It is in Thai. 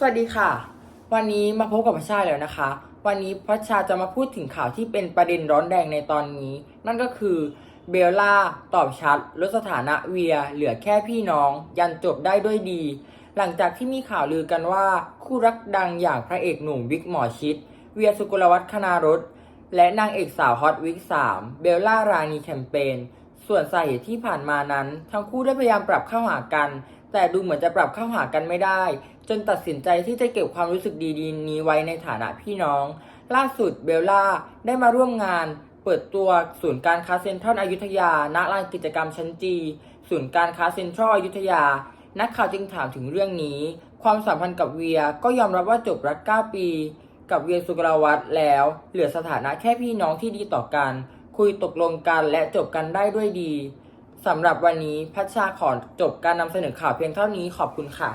สวัสดีค่ะ วันนี้มาพบกับพัชชาแล้วนะคะ วันนี้พัชชาจะมาพูดถึงข่าวที่เป็นประเด็นร้อนแรงในตอนนี้ นั่นก็คือเบลล่าตอบชัดลดสถานะเวีย เหลือแค่พี่น้อง ยันจบได้ด้วยดี หลังจากที่มีข่าวลือกันว่า คู่รักดังอย่างพระเอกหนุ่มวิกหมอชิด เวียสุกุลวัฒน์คณารถและนางเอกสาวฮอตวิก3เบลล่ารานีแคมเปญส่วนสาเหตุที่ผ่านมานั้น ทั้งคู่ได้พยายามปรับเข้าหากัน แต่ดูเหมือนจะปรับเข้าหากันไม่ได้ จนตัดสินใจที่จะเก็บความรู้สึกดีๆ นี้ไว้ในฐานะพี่น้อง ล่าสุดเบลล่าได้มาร่วมงาน เปิดตัวศูนย์การค้าเซ็นทรัลอยุธยา ณ ลานกิจกรรมชั้นจี ศูนย์การค้าเซ็นทรัลอยุธยา นักข่าวจึงถามถึงเรื่องนี้ ความสัมพันธ์กับเวียก็ยอมรับว่าจบรัก 9 ปี กับเวียสุกลวัฒน์แล้ว เหลือสถานะแค่พี่น้องที่ดีต่อกัน คุยตกลงกันและจบกันได้ด้วยดี สำหรับวันนี้พัชชาขอจบการนำเสนอข่าวเพียงเท่านี้ขอบคุณค่ะ